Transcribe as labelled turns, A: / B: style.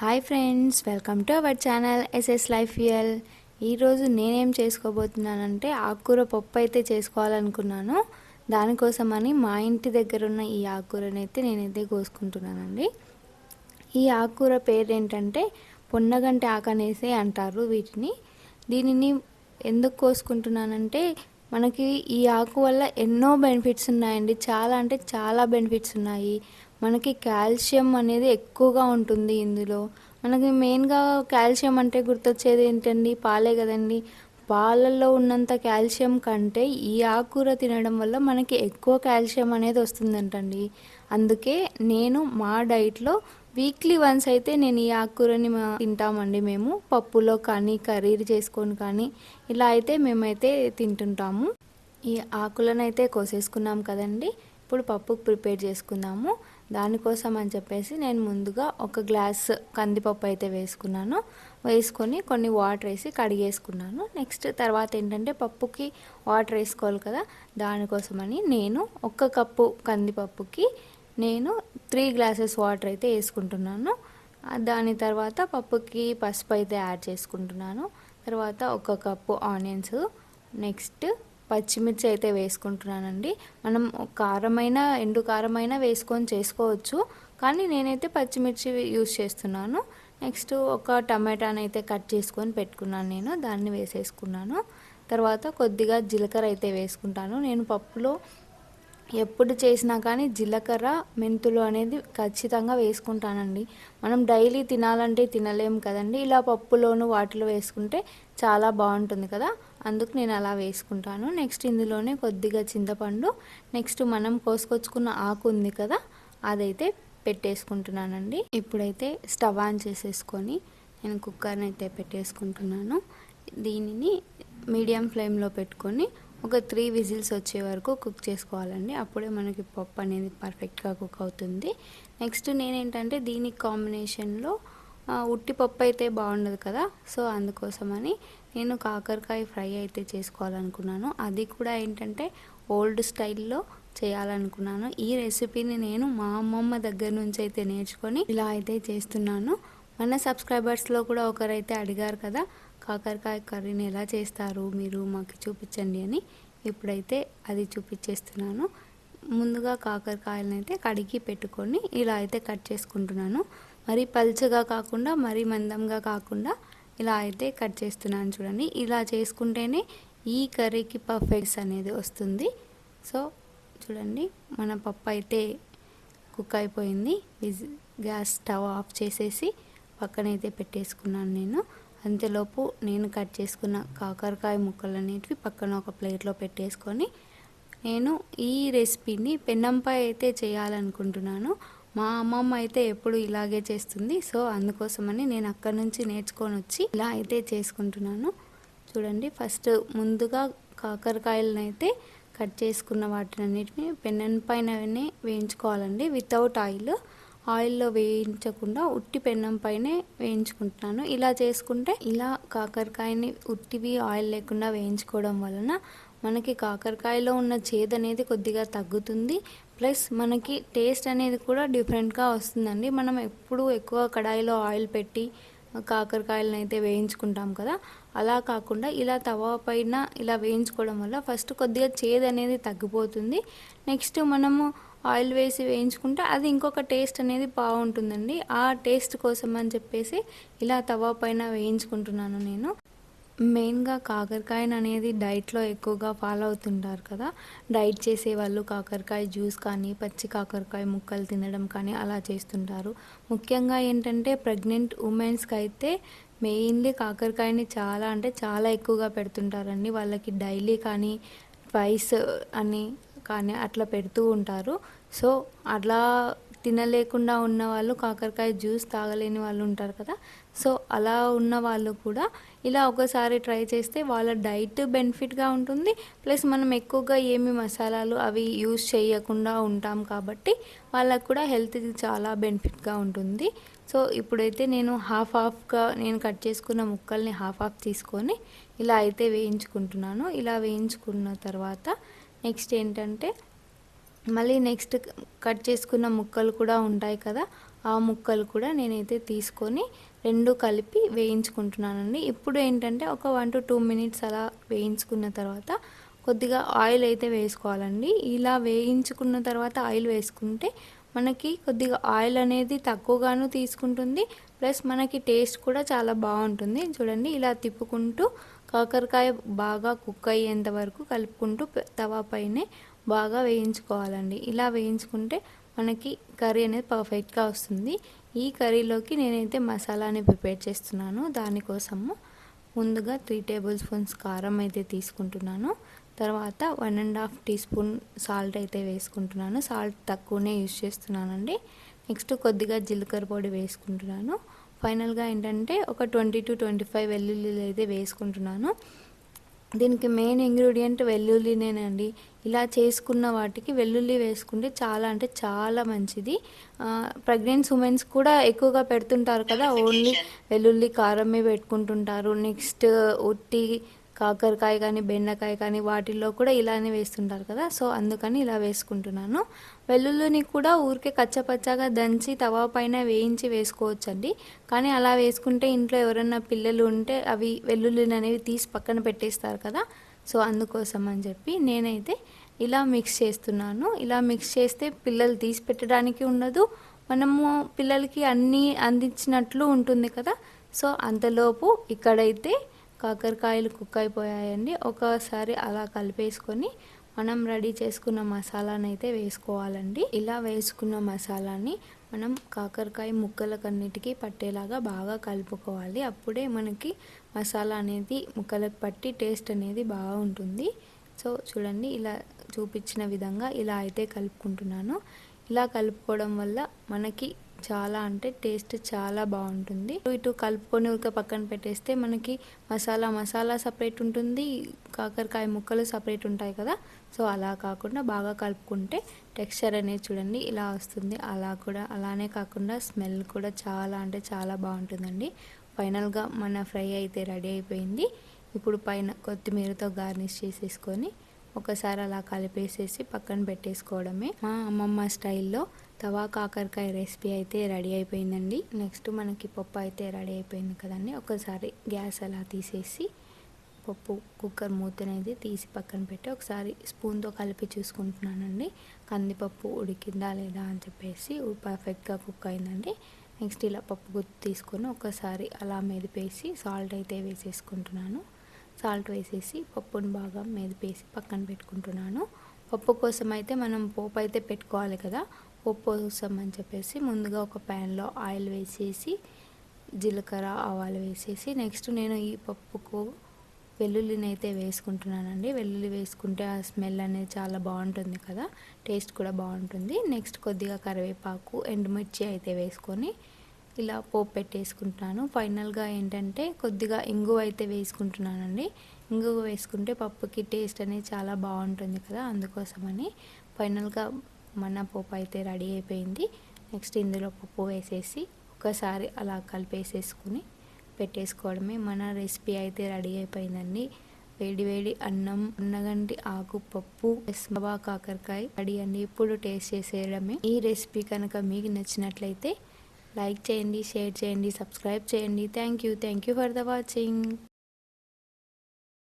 A: Hi friends welcome to our channel SS life ఇయల్. ఈరోజు నేనేం చేసుకోబోతున్నానంటే ఆకుకూర పప్పు అయితే చేసుకోవాలనుకున్నాను. దానికోసమని మా ఇంటి దగ్గర ఉన్న ఈ ఆకుకూరని అయితే నేనైతే కోసుకుంటున్నానండి. ఈ ఆకుకూర పేరు ఏంటంటే పొన్నగంటి ఆకనేసి అంటారు వీటిని. దీనిని ఎందుకు కోసుకుంటున్నానంటే మనకి ఈ ఆకు వల్ల ఎన్నో బెనిఫిట్స్ ఉన్నాయండి. చాలా అంటే చాలా బెనిఫిట్స్ ఉన్నాయి. మనకి కాల్షియం అనేది ఎక్కువగా ఉంటుంది ఇందులో. మనకి మెయిన్గా కాల్షియం అంటే గుర్తొచ్చేది ఏంటండి? పాలే కదండి. పాలల్లో ఉన్నంత కాల్షియం కంటే ఈ ఆకుకూర తినడం వల్ల మనకి ఎక్కువ కాల్షియం అనేది వస్తుందంటండి. అందుకే నేను మా డైట్లో వీక్లీ వన్స్ అయితే నేను ఈ ఆకుకూరని తింటామండి మేము. పప్పులో కానీ కర్రీ చేసుకొని కానీ ఇలా అయితే మేమైతే తింటుంటాము. ఈ ఆకులను అయితే కోసేసుకున్నాం కదండి. ఇప్పుడు పప్పుకు ప్రిపేర్ చేసుకుందాము. దానికోసం అని చెప్పేసి నేను ముందుగా ఒక గ్లాస్ కందిపప్పు అయితే వేసుకున్నాను. వేసుకొని కొన్ని వాటర్ వేసి కడిగేసుకున్నాను. నెక్స్ట్ తర్వాత ఏంటంటే పప్పుకి వాటర్ వేసుకోవాలి కదా దానికోసమని నేను ఒక కప్పు కందిపప్పుకి నేను త్రీ గ్లాసెస్ వాటర్ అయితే వేసుకుంటున్నాను. దాని తర్వాత పప్పుకి పసుపు అయితే యాడ్ చేసుకుంటున్నాను. తర్వాత ఒక కప్పు ఆనియన్స్. నెక్స్ట్ పచ్చిమిర్చి అయితే వేసుకుంటున్నానండి. మనం కారమైన ఎండు కారమైన వేసుకొని చేసుకోవచ్చు. కానీ నేనైతే పచ్చిమిర్చి యూస్ చేస్తున్నాను. నెక్స్ట్ ఒక టమాటాని అయితే కట్ చేసుకొని పెట్టుకున్నాను నేను. దాన్ని వేసేసుకున్నాను. తర్వాత కొద్దిగా జీలకర్ర అయితే వేసుకుంటాను. నేను పప్పులో ఎప్పుడు చేసినా కానీ జీలకర్ర మెంతులు అనేది ఖచ్చితంగా వేసుకుంటానండి. మనం డైలీ తినాలంటే తినలేం కదండి. ఇలా పప్పులోను వాటిలో వేసుకుంటే చాలా బాగుంటుంది కదా. అందుకు నేను అలా వేసుకుంటాను. నెక్స్ట్ ఇందులోనే కొద్దిగా చింతపండు నెక్స్ట్ మనం కోసుకొచ్చుకున్న ఆకు ఉంది కదా అదైతే పెట్టేసుకుంటున్నానండి. ఇప్పుడైతే స్టవ్ ఆన్ చేసేసుకొని నేను కుక్కర్ని అయితే పెట్టేసుకుంటున్నాను. దీనిని మీడియం ఫ్లేమ్లో పెట్టుకొని ఒక త్రీ విజిల్స్ వచ్చే వరకు కుక్ చేసుకోవాలండి. అప్పుడే మనకి పప్పు అనేది పర్ఫెక్ట్గా కుక్ అవుతుంది. నెక్స్ట్ నేనేంటంటే దీనికి కాంబినేషన్లో ఉట్టి పప్పు అయితే బాగుండదు కదా సో అందుకోసమని నేను కాకరకాయ ఫ్రై అయితే చేసుకోవాలనుకున్నాను. అది కూడా ఏంటంటే ఓల్డ్ స్టైల్లో చేయాలనుకున్నాను. ఈ రెసిపీని నేను మా అమ్మమ్మ దగ్గర నుంచి అయితే నేర్చుకొని ఇలా అయితే చేస్తున్నాను. మన సబ్స్క్రైబర్స్లో కూడా ఒకరైతే అడిగారు కదా కాకరకాయ కర్రీని ఎలా చేస్తారు మీరు మాకు చూపించండి అని. ఇప్పుడైతే అది చూపించేస్తున్నాను. ముందుగా కాకరకాయలను అయితే కడిగి పెట్టుకొని ఇలా అయితే కట్ చేసుకుంటున్నాను. మరి పల్చగా కాకుండా మరీ మందంగా కాకుండా ఇలా అయితే కట్ చేస్తున్నాను చూడండి. ఇలా చేసుకుంటేనే ఈ కర్రీకి పర్ఫెక్ట్స్ అనేది వస్తుంది. సో చూడండి మన పప్పు అయితే కుక్ అయిపోయింది. గ్యాస్ స్టవ్ ఆఫ్ చేసేసి పక్కనైతే పెట్టేసుకున్నాను నేను. అంతేలోపు నేను కట్ చేసుకున్న కాకరకాయ ముక్కలు అనేటివి పక్కన ఒక ప్లేట్లో పెట్టేసుకొని నేను ఈ రెసిపీని పెన్నంపై అయితే చేయాలనుకుంటున్నాను. మా అమ్మమ్మ అయితే ఎప్పుడు ఇలాగే చేస్తుంది. సో అందుకోసమని నేను అక్కడ నుంచి నేర్చుకొని వచ్చి ఇలా అయితే చేసుకుంటున్నాను. చూడండి ఫస్ట్ ముందుగా కాకరకాయలను అయితే కట్ చేసుకున్న వాటినన్నిటిని పెన్నెన్ పైననే వేయించుకోవాలండి. Without oil. ఆయిల్లో వేయించకుండా ఉట్టి పెన్నం పైనే వేయించుకుంటున్నాను. ఇలా చేసుకుంటే ఇలా కాకరకాయని ఉట్టివి ఆయిల్ లేకుండా వేయించుకోవడం వలన మనకి కాకరకాయలో ఉన్న చేదు అనేది కొద్దిగా తగ్గుతుంది. ప్లస్ మనకి టేస్ట్ అనేది కూడా డిఫరెంట్గా వస్తుందండి. మనం ఎప్పుడు ఎక్కువ కడాయిలో ఆయిల్ పెట్టి కాకరకాయలను అయితే వేయించుకుంటాం కదా. అలా కాకుండా ఇలా తవా పైన ఇలా వేయించుకోవడం వల్ల ఫస్ట్ కొద్దిగా చేదు అనేది తగ్గిపోతుంది. నెక్స్ట్ మనము ఆయిల్ వేసి వేయించుకుంటే అది ఇంకొక టేస్ట్ అనేది బాగుంటుందండి. ఆ టేస్ట్ కోసం అని చెప్పేసి ఇలా తవా పైన వేయించుకుంటున్నాను నేను. మెయిన్గా కాకరకాయని అనేది డైట్లో ఎక్కువగా ఫాలో అవుతుంటారు కదా. డైట్ చేసే వాళ్ళు కాకరకాయ జ్యూస్ కానీ పచ్చి కాకరకాయ ముక్కలు తినడం కానీ అలా చేస్తుంటారు. ముఖ్యంగా ఏంటంటే ప్రెగ్నెంట్ ఉమెన్స్కి అయితే మెయిన్లీ కాకరకాయని చాలా అంటే చాలా ఎక్కువగా పెడుతుంటారండి. వాళ్ళకి డైలీ కానీ ట్వైస్ అని కానీ అట్లా పెడుతూ ఉంటారు. సో అట్లా తినలేకుండా ఉన్న వాళ్ళు కాకరకాయ జ్యూస్ తాగలేని వాళ్ళు ఉంటారు కదా. సో అలా ఉన్న వాళ్ళు కూడా ఇలా ఒకసారి ట్రై చేస్తే వాళ్ళ డైట్ బెనిఫిట్గా ఉంటుంది. ప్లస్ మనం ఎక్కువగా ఏమి మసాలాలు అవి యూస్ చేయకుండా ఉంటాం కాబట్టి వాళ్ళకు కూడా హెల్త్కి చాలా బెనిఫిట్గా ఉంటుంది. సో ఇప్పుడైతే నేను హాఫ్ హాఫ్గా నేను కట్ చేసుకున్న ముక్కల్ని హాఫ్ హాఫ్ తీసుకొని ఇలా అయితే వేయించుకుంటున్నాను. ఇలా వేయించుకున్న తర్వాత నెక్స్ట్ ఏంటంటే మళ్ళీ నెక్స్ట్ కట్ చేసుకున్న ముక్కలు కూడా ఉంటాయి కదా ఆ ముక్కలు కూడా నేనైతే తీసుకొని రెండు కలిపి వేయించుకుంటున్నానండి. ఇప్పుడు ఏంటంటే ఒక వన్ టు టూ మినిట్స్ అలా వేయించుకున్న తర్వాత కొద్దిగా ఆయిల్ అయితే వేసుకోవాలండి. ఇలా వేయించుకున్న తర్వాత ఆయిల్ వేసుకుంటే మనకి కొద్దిగా ఆయిల్ అనేది తక్కువగాను తీసుకుంటుంది ప్లస్ మనకి టేస్ట్ కూడా చాలా బాగుంటుంది. చూడండి ఇలా తిప్పుకుంటూ కాకరకాయ బాగా కుక్ అయ్యేంత వరకు కలుపుకుంటూ తవా పైనే బాగా వేయించుకోవాలండి. ఇలా వేయించుకుంటే మనకి కర్రీ అనేది పర్ఫెక్ట్గా వస్తుంది. ఈ కర్రీలోకి నేనైతే మసాలాని ప్రిపేర్ చేస్తున్నాను. దానికోసము ముందుగా త్రీ టేబుల్ స్పూన్స్ కారం అయితే తీసుకుంటున్నాను. తర్వాత one and half tea spoon salt అయితే వేసుకుంటున్నాను. సాల్ట్ తక్కువనే యూజ్ చేస్తున్నానండి. నెక్స్ట్ కొద్దిగా జీలకర్ర పొడి వేసుకుంటున్నాను. ఫైనల్గా ఏంటంటే ఒక ట్వంటీ టు ట్వంటీ ఫైవ్ వెల్లుల్లిలు అయితే వేసుకుంటున్నాను. దీనికి మెయిన్ ఇంగ్రీడియంట్ వెల్లుల్లినేనండి. ఇలా చేసుకున్న వాటికి వెల్లుల్లి వేసుకుంటే చాలా అంటే చాలా మంచిది. ప్రెగ్నెంట్ ఉమెన్స్ కూడా ఎక్కువగా పెడుతుంటారు కదా ఓన్లీ వెల్లుల్లి కారమే పెట్టుకుంటుంటారు. నెక్స్ట్ ఉట్టి కాకరకాయ కానీ బెండకాయ కానీ వాటిల్లో కూడా ఇలానే వేస్తుంటారు కదా. సో అందుకని ఇలా వేసుకుంటున్నాను. వెల్లుల్లిని కూడా ఊరికే కచ్చపచ్చగా దంచి తవా పైన వేయించి వేసుకోవచ్చండి. కానీ అలా వేసుకుంటే ఇంట్లో ఎవరన్నా పిల్లలు ఉంటే అవి వెల్లుల్లిని అనేవి తీసి పక్కన పెట్టేస్తారు కదా. సో అందుకోసం అని చెప్పి నేనైతే ఇలా మిక్స్ చేస్తున్నాను. ఇలా మిక్స్ చేస్తే పిల్లలు తీసి పెట్టడానికి ఉండదు. మనము పిల్లలకి అన్నీ అందించినట్లు ఉంటుంది కదా. సో అంతలోపు ఇక్కడైతే కాకరకాయలు కుక్ అయిపోయాయండి. ఒకసారి అలా కలిపేసుకొని మనం రెడీ చేసుకున్న మసాలాని అయితే వేసుకోవాలండి. ఇలా వేసుకున్న మసాలాని మనం కాకరకాయ ముక్కలకన్నిటికీ పట్టేలాగా బాగా కలుపుకోవాలి. అప్పుడే మనకి మసాలా అనేది ముక్కలకు పట్టి టేస్ట్ అనేది బాగుంటుంది. సో చూడండి ఇలా చూపించిన విధంగా ఇలా అయితే కలుపుకుంటున్నాను. ఇలా కలుపుకోవడం వల్ల మనకి చాలా అంటే టేస్ట్ చాలా బాగుంటుంది. ఇటు కలుపుకొని ఉడక పక్కన పెట్టేస్తే మనకి మసాలా మసాలా సపరేట్ ఉంటుంది. కాకరకాయ ముక్కలు సపరేట్ ఉంటాయి కదా. సో అలా కాకుండా బాగా కలుపుకుంటే టెక్స్చర్ అనేది చూడండి ఇలా వస్తుంది. అలా కూడా అలానే కాకుండా స్మెల్ కూడా చాలా అంటే చాలా బాగుంటుందండి. ఫైనల్గా మన ఫ్రై అయితే రెడీ అయిపోయింది. ఇప్పుడు పైన కొత్తిమీరతో గార్నిష్ చేసేసుకొని ఒకసారి అలా కలిపేసేసి పక్కన పెట్టేసుకోవడమే. మా అమ్మమ్మ స్టైల్లో తవా కాకరకాయ రెసిపీ అయితే రెడీ అయిపోయిందండి. నెక్స్ట్ మనకి పప్పు అయితే రెడీ అయిపోయింది కదండి. ఒకసారి గ్యాస్ అలా తీసేసి పప్పు కుక్కర్ మూతనేది తీసి పక్కన పెట్టి ఒకసారి స్పూన్తో కలిపి చూసుకుంటున్నానండి. కందిపప్పు ఉడికిందా లేదా అని చెప్పేసి పర్ఫెక్ట్గా కుక్ అయిందండి. నెక్స్ట్ ఇలా పప్పు గుర్తు తీసుకొని ఒకసారి అలా మెదిపేసి సాల్ట్ అయితే వేసేసుకుంటున్నాను. సాల్ట్ వేసేసి పప్పుని బాగా మెదిపేసి పక్కన పెట్టుకుంటున్నాను. పప్పు కోసం అయితే మనం పోపు అయితే పెట్టుకోవాలి కదా. పప్పు కోసం అని చెప్పేసి ముందుగా ఒక ప్యాన్లో ఆయిల్ వేసేసి జీలకర్ర ఆవాలు వేసేసి నెక్స్ట్ నేను ఈ పప్పుకు వెల్లుల్లిని అయితే వేసుకుంటున్నానండి. వెల్లుల్లి వేసుకుంటే ఆ స్మెల్ అనేది చాలా బాగుంటుంది కదా. టేస్ట్ కూడా బాగుంటుంది. నెక్స్ట్ కొద్దిగా కరివేపాకు ఎండుమిర్చి అయితే వేసుకొని ఇలా పోపు పెట్టేసుకుంటున్నాను. ఫైనల్గా ఏంటంటే కొద్దిగా ఇంగువ అయితే వేసుకుంటున్నానండి. ఇంగువ వేసుకుంటే పప్పుకి టేస్ట్ అనేది చాలా బాగుంటుంది కదా అందుకోసమని ఫైనల్గా మన పోపు అయితే రెడీ అయిపోయింది. నెక్స్ట్ ఇందులో పప్పు వేసేసి ఒకసారి అలా కలిపేసేసుకుని పెట్టేసుకోవడమే మన రెసిపీ అయితే రెడీ అయిపోయిందండి. వేడి వేడి అన్నం ఉన్నగంటి ఆకు పప్పు ఎస్మబా కాకరకాయ రెడీ అండి ఇప్పుడు టేస్ట్ చేసేయడమే. ఈ రెసిపీ కనుక మీకు నచ్చినట్లయితే లైక్ చేయండి షేర్ చేయండి సబ్స్క్రైబ్ చేయండి. Thank you thank you for the watching